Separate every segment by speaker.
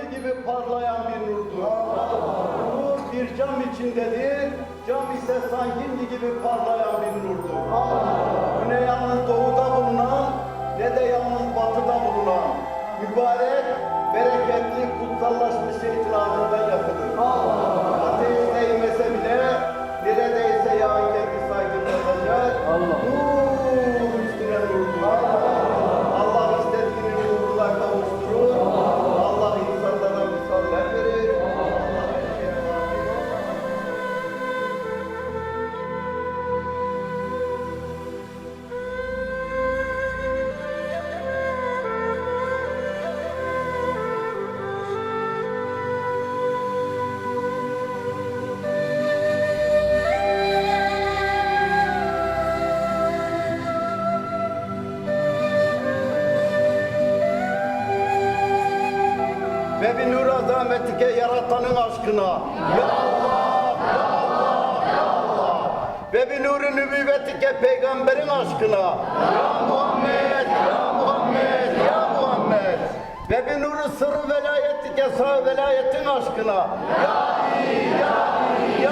Speaker 1: kandil gibi parlayan bir nurdur. Nur bir cam içindedir, cam ise sankinli gibi parlayan bir nurdur. Bu ne yalnız doğuda bulunan, ne de yalnız batıda bulunan mübarek, bereketli, kutsallaşmış şeytin ardından yapılır. Ateist değmese bile neredeyse yağın kendi saygılı olacak. Nur Ve bir nur azametike yaratanın aşkına. Ya Allah, ya Allah, ya Allah. Ve bir nuru nübüvvetike peygamberin aşkına. Ya Muhammed, ya Muhammed, ya Muhammed. Ve bir nuru sırrı velayetike sağ velayetin aşkına. Ya Ali, ya Ali,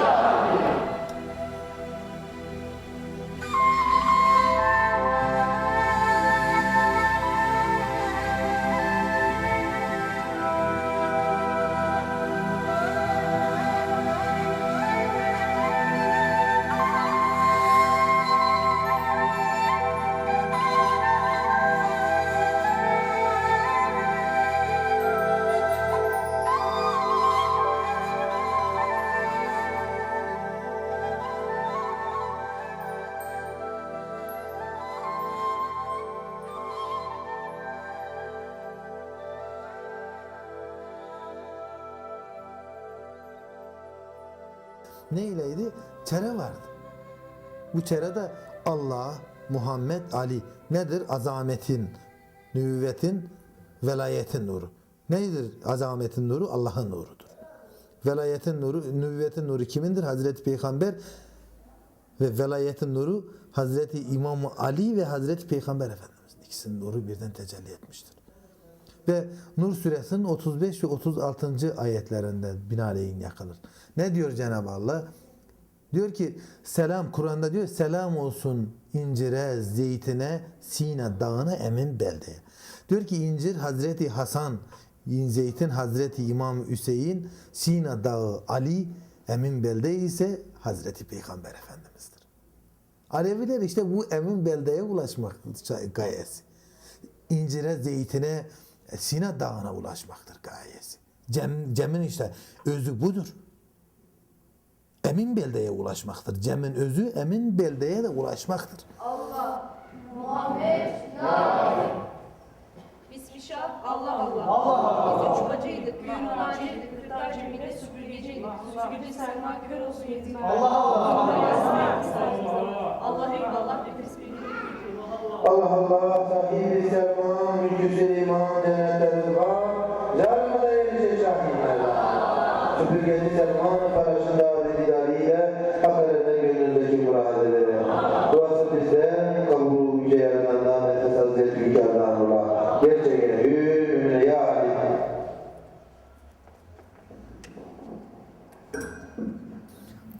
Speaker 1: ya Ali.
Speaker 2: Ne ileydi? Çere vardı. Bu çerede Allah, Muhammed, Ali nedir? Azametin, nübüvvetin, velayetin nuru. Nedir azametin nuru? Allah'ın nurudur. Velayetin nuru, nübüvvetin nuru kimindir? Hazreti Peygamber ve velayetin nuru Hazreti İmam Ali ve Hazreti Peygamber Efendimiz. İkisinin nuru birden tecelli etmiştir. Ve Nur suresinin 35 ve 36. ayetlerinde binaenaleyh yakılır. Ne diyor Cenab-ı Allah? Diyor ki selam Kur'an'da diyor selam olsun incire, zeytine, Sina dağına, emin beldeye. Diyor ki incir Hazreti Hasan, zeytin Hazreti İmam Hüseyin, Sina dağı Ali, emin belde ise Hazreti Peygamber Efendimiz'dir. Aleviler işte bu emin beldeye ulaşmak gayesi. İncire, zeytine, Sina dağına ulaşmaktır gayesi. Cem, Cem'in işte özü budur. Emin beldeye ulaşmaktır. Cem'in özü emin beldeye de ulaşmaktır.
Speaker 3: Bismillah, Allah Allah. Allah Biz üç bacıydık, büyük naneydik, kırklar cemile süpürgeciydik. Süpürgeci Selma kör olsun yetim. Allah Allah. Allah eyvallah ve tesbihini
Speaker 4: Allah Allah sahibi serman, mülküsü iman, cennetler rıdvan, zarmada erişe şahinler. Süpürgeci serman, karşında dedileriyle, hakikaten gönlündeki muradeleri. Duası bizden, kabul yüce yaradandan, nefes hazreti hünkârdan ola. Gerçeğe hür, ümüne ya Ali.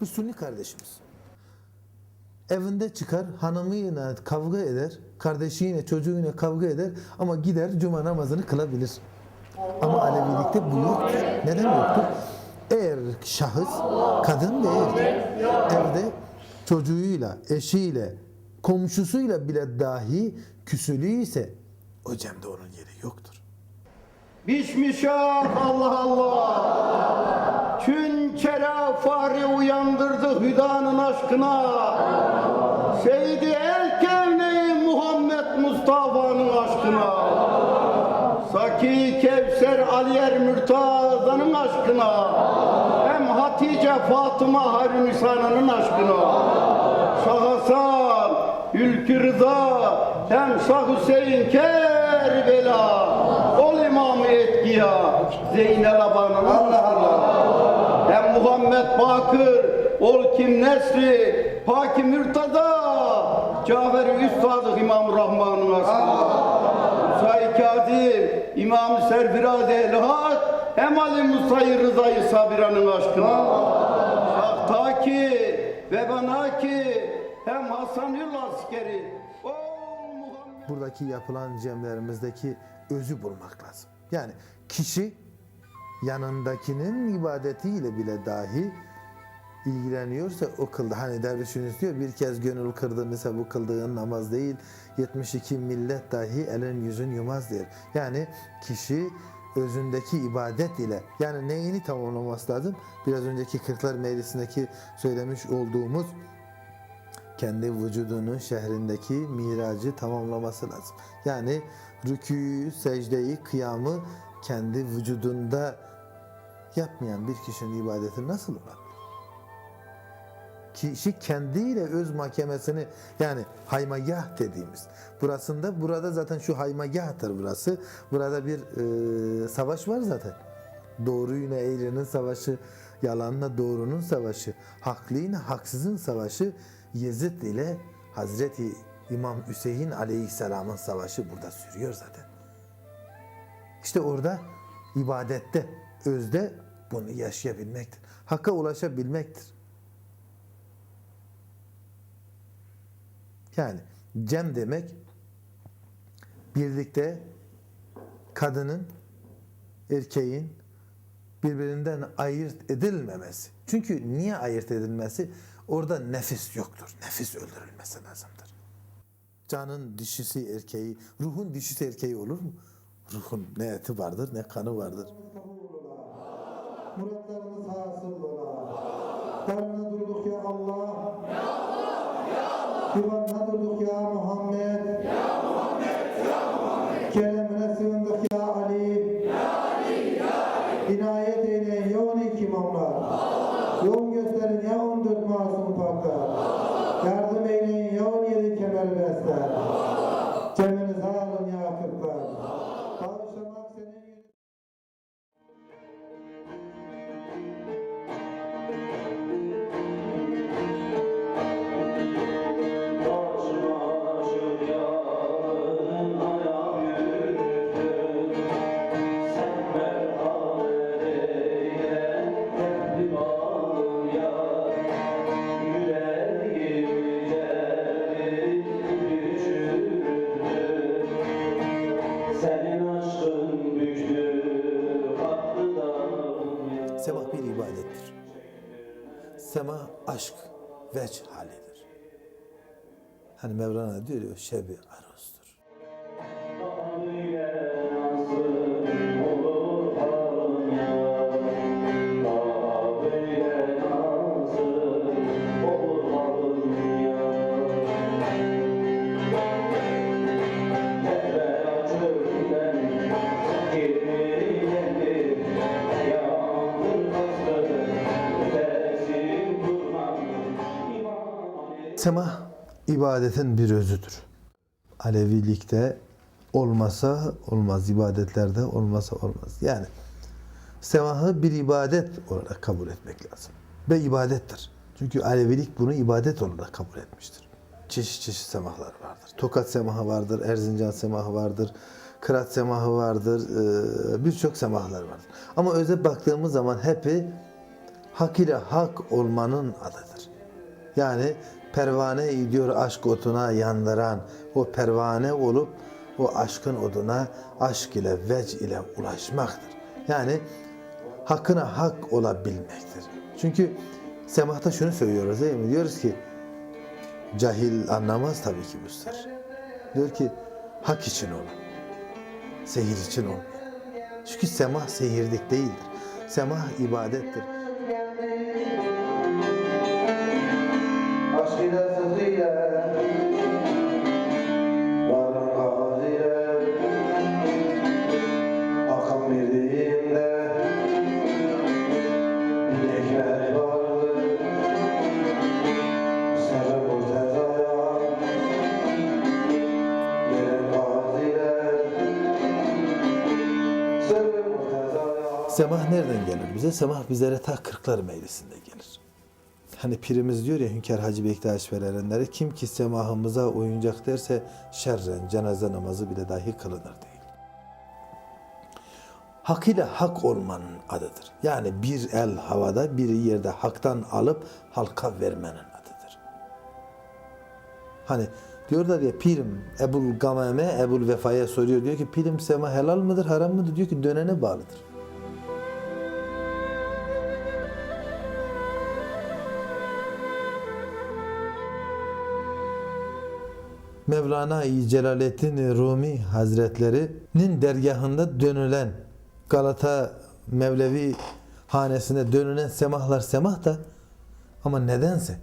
Speaker 2: Bu Sunni kardeşimiz. Evinde çıkar, hanımıyla kavga eder, kardeşiyle, çocuğuyla kavga eder ama gider cuma namazını kılabilir. Ama Alevilikte bu yoktur. Neden yoktur? Eğer şahıs, kadın ve evde çocuğuyla, eşiyle, komşusuyla bile dahi küsülü ise o cemde onun yeri yoktur.
Speaker 1: Bişmişah Allah Allah. Fahri uyandırdı hüdanın aşkına. Seydi el Muhammed Mustafa'nın aşkına. Saki Kevser Aliyer Mürtaza'nın aşkına. Hem Hatice Fatıma Harun aşkına. Şah Hasan, Ülkü Rıza, hem Şah Hüseyin Kerbela. Ol imam etkiya, Zeynel Aba'nın aşkına. Hem Muhammed Bakır, ol kim Nesri, Paki Mürtada, Cafer-i Üstadı İmam Rahman'ın aşkına. Musa-i Kazim, İmam-ı Serfiraz Ehli Hak, Hem Ali Musa'yı Rıza'yı Sabira'nın aşkına. Ta ki ve bana hem Hasan Yıl askeri. O
Speaker 2: buradaki yapılan cemlerimizdeki özü bulmak lazım. Yani kişi yanındakinin ibadetiyle bile dahi ilgileniyorsa o kıldı. Hani dervişiniz diyor bir kez gönül kırdın ise bu kıldığın namaz değil 72 millet dahi elin yüzün yumaz der. Yani kişi özündeki ibadet ile yani neyini tamamlaması lazım? Biraz önceki Kırklar Meclisi'ndeki söylemiş olduğumuz kendi vücudunun şehrindeki miracı tamamlaması lazım. Yani rükûyu, secdeyi, kıyamı kendi vücudunda yapmayan bir kişinin ibadeti nasıl olabilir? Kişi kendiyle öz mahkemesini yani haymagah dediğimiz burasında burada zaten şu haymagahtır burası. Burada bir e, savaş var zaten. Doğruyla eğrinin savaşı, yalanla doğrunun savaşı, haklıyla haksızın savaşı, Yezid ile Hazreti İmam Hüseyin Aleyhisselam'ın savaşı burada sürüyor zaten. İşte orada ibadette, özde bunu yaşayabilmektir. Hakka ulaşabilmektir. Yani cem demek birlikte kadının, erkeğin birbirinden ayırt edilmemesi. Çünkü niye ayırt edilmesi? Orada nefis yoktur. Nefis öldürülmesi lazımdır. Canın dişisi erkeği, ruhun dişisi erkeği olur mu? Ruhun ne eti vardır ne kanı vardır.
Speaker 4: Muratlarımız hasıl ola. Darına durduk ya Allah. Ya Allah, ya Allah. Divanına durduk ya Muhammed.
Speaker 2: Hani Mevlana diyor ya, şebi aruzdur. Semah ibadetin bir özüdür. Alevilikte olmasa olmaz, ibadetlerde olmasa olmaz. Yani semahı bir ibadet olarak kabul etmek lazım. Ve ibadettir. Çünkü Alevilik bunu ibadet olarak kabul etmiştir. Çeşit çeşit semahlar vardır. Tokat semahı vardır, Erzincan semahı vardır, Kırat semahı vardır, eee, birçok semahlar vardır. Ama öze baktığımız zaman hepi hak ile hak olmanın adıdır. Yani pervane gidiyor aşk otuna yandıran o pervane olup o aşkın oduna aşk ile vec ile ulaşmaktır. Yani hakkına hak olabilmektir. Çünkü semahta şunu söylüyoruz değil mi? Diyoruz ki cahil anlamaz tabii ki bu sır. Diyor ki hak için olun. Sehir için olmayın. Çünkü semah sehirlik değildir. Semah ibadettir. Semah nereden gelir bize? Semah bizlere ta Kırklar Meclisi'nde gelir. Hani pirimiz diyor ya Hünkar Hacı Bektaş verenlere kim ki semahımıza uyuncak derse şerren cenaze namazı bile dahi kılınır değil. hak ile hak olmanın adıdır. Yani bir el havada bir yerde haktan alıp halka vermenin adıdır. Hani diyorlar ya pirim Ebul Gamame Ebul Vefa'ya soruyor diyor ki pirim sema helal mıdır haram mıdır diyor ki dönene bağlıdır. Mevlana-i Celaleddin Rumi Hazretleri'nin dergahında dönülen Galata Mevlevi hanesine dönülen semahlar semah da ama nedense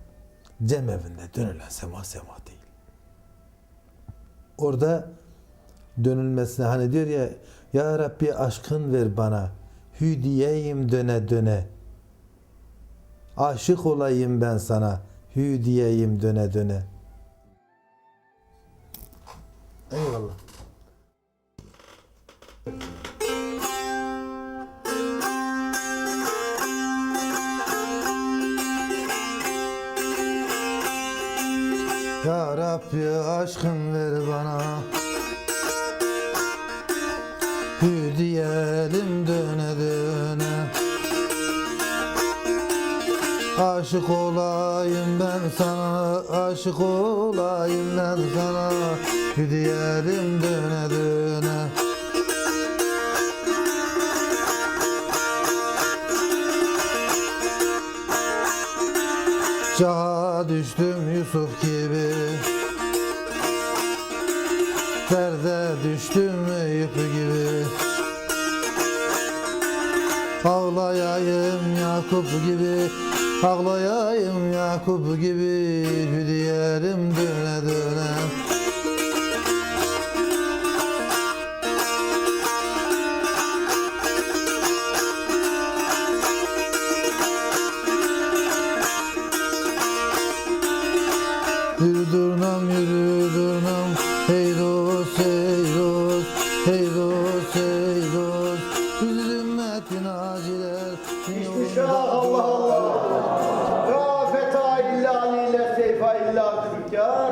Speaker 2: cem evinde dönülen semah semah değil. Orada dönülmesine hani diyor ya Ya Rabbi aşkın ver bana. Hü diyeyim döne döne. Aşık olayım ben sana. Hü diyeyim döne döne Eyvallah. Ya Rabbi aşkın ver bana Hü diyelim döne döne Aşık olayım ben sana Aşık olayım ben sana. Hü diyelim döne döne. Caha düştüm Yusuf gibi. Derde düştüm Ağlayayım Yakup gibi Ağlayayım Yakup gibi Hüdiyerim döne döne Yürü durnam yürü durnam Hey dost hey dost Hey dost hey dost ümmetin aciler
Speaker 1: İşmişah Allah Allah. La feta illa liyle seyfa illa tükkar.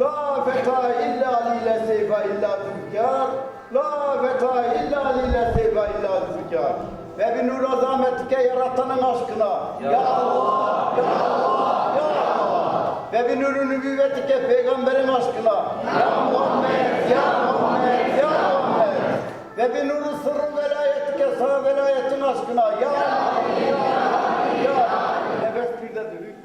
Speaker 1: La feta illa liyle seyfa illa tükkar. La feta illa liyle seyfa illa tükkar. Ve bir nur azametike yaratanın aşkına. Ya Allah, ya Allah, ya Allah. Ve bir nur nübüvvetike peygamberin aşkına. Ya Muhammed, ya Muhammed, ya Muhammed. Ve bir nuru sırrı velayetike sağ velayetin aşkına. Ya Allah, ya Allah, ya Allah. Nefes bir de düğün.